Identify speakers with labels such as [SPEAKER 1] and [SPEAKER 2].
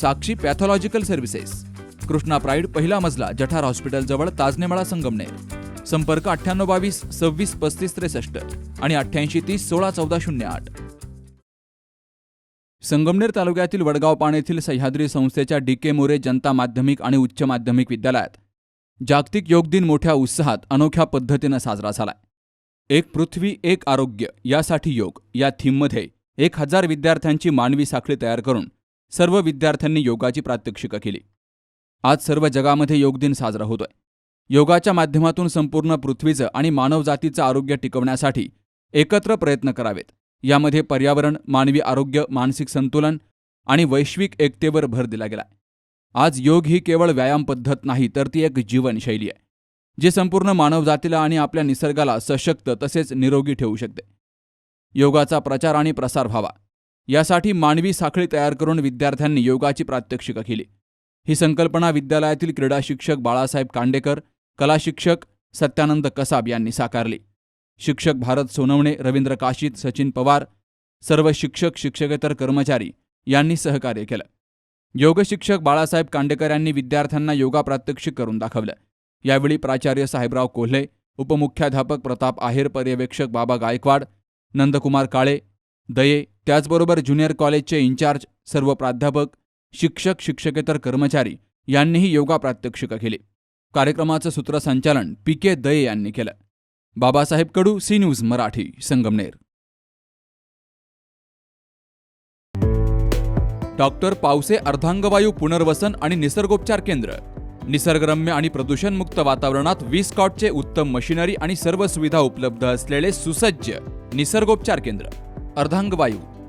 [SPEAKER 1] Sakshi pathological services. Krishna pride पहिला मजला जठार हॉस्पिटलजवळ ताजनेमाळा संगमनेर. संपर्क अठ्ठ्याण्णव बावीस सव्वीस पस्तीस त्रेसष्ट आणि अठ्ठ्याऐंशी तीस सोळा चौदा शून्य आठ. संगमनेर तालुक्यातील वडगाव पाण येथील सह्याद्री संस्थेच्या डी के मोरे जनता माध्यमिक आणि उच्च माध्यमिक विद्यालयात जागतिक योग दिन मोठ्या उत्साहात अनोख्या पद्धतीनं साजरा झालाय. एक पृथ्वी एक आरोग्य यासाठी योग या थीममध्ये एक हजार विद्यार्थ्यांची मानवी साखळी तयार करून सर्व विद्यार्थ्यांनी योगाची प्रात्यक्षिकं केली. आज सर्व जगामध्ये योग दिन साजरा होतोय. योगाच्या माध्यमातून संपूर्ण पृथ्वीचं आणि मानवजातीचं आरोग्य टिकवण्यासाठी एकत्र प्रयत्न करावेत. यामध्ये पर्यावरण मानवी आरोग्य मानसिक संतुलन आणि वैश्विक एकतेवर भर दिला गेला आज योग ही केवळ व्यायाम पद्धत नाही तर ती एक जीवनशैली आहे जी संपूर्ण मानवजातीला आणि आपल्या निसर्गाला सशक्त तसेच निरोगी ठेवू शकते. योगाचा प्रचार आणि प्रसार व्हावा. यासाठी मानवी साखळी तयार करून विद्यार्थ्यांनी योगाची प्रात्यक्षिकं केली. ही संकल्पना विद्यालयातील क्रीडा शिक्षक बाळासाहेब कांडेकर कला शिक्षक सत्यानंद कसाब यांनी साकारली. शिक्षक भारत सोनवणे रवींद्र काशीत सचिन पवार सर्व शिक्षक शिक्षकेतर कर्मचारी यांनी सहकार्य केलं. योग शिक्षक बाळासाहेब कांडेकर यांनी विद्यार्थ्यांना योगा प्रात्यक्षिक करून दाखवलं. यावेळी प्राचार्य साहेबराव कोल्हे उपमुख्याध्यापक प्रताप आहेर पर्यवेक्षक बाबा गायकवाड नंदकुमार काळे दये त्याचबरोबर ज्युनियर कॉलेजचे इन्चार्ज सर्व प्राध्यापक शिक्षक शिक्षकेतर कर्मचारी यांनीही योगा प्रात्यक्षिकं केली. कार्यक्रमाचं सूत्रसंचालन पी के दये यांनी केलं. Babasaheb Kadu C news Marathi Sangamner. Doctor Pawase अर्धांगवायू पुनर्वसन आणि निसर्गोपचार केंद्र. निसर्गरम्य आणि प्रदूषणमुक्त वातावरणात वीस कॉटचे उत्तम मशिनरी आणि सर्व सुविधा उपलब्ध असलेले सुसज्ज निसर्गोपचार केंद्र. अर्धांगवायू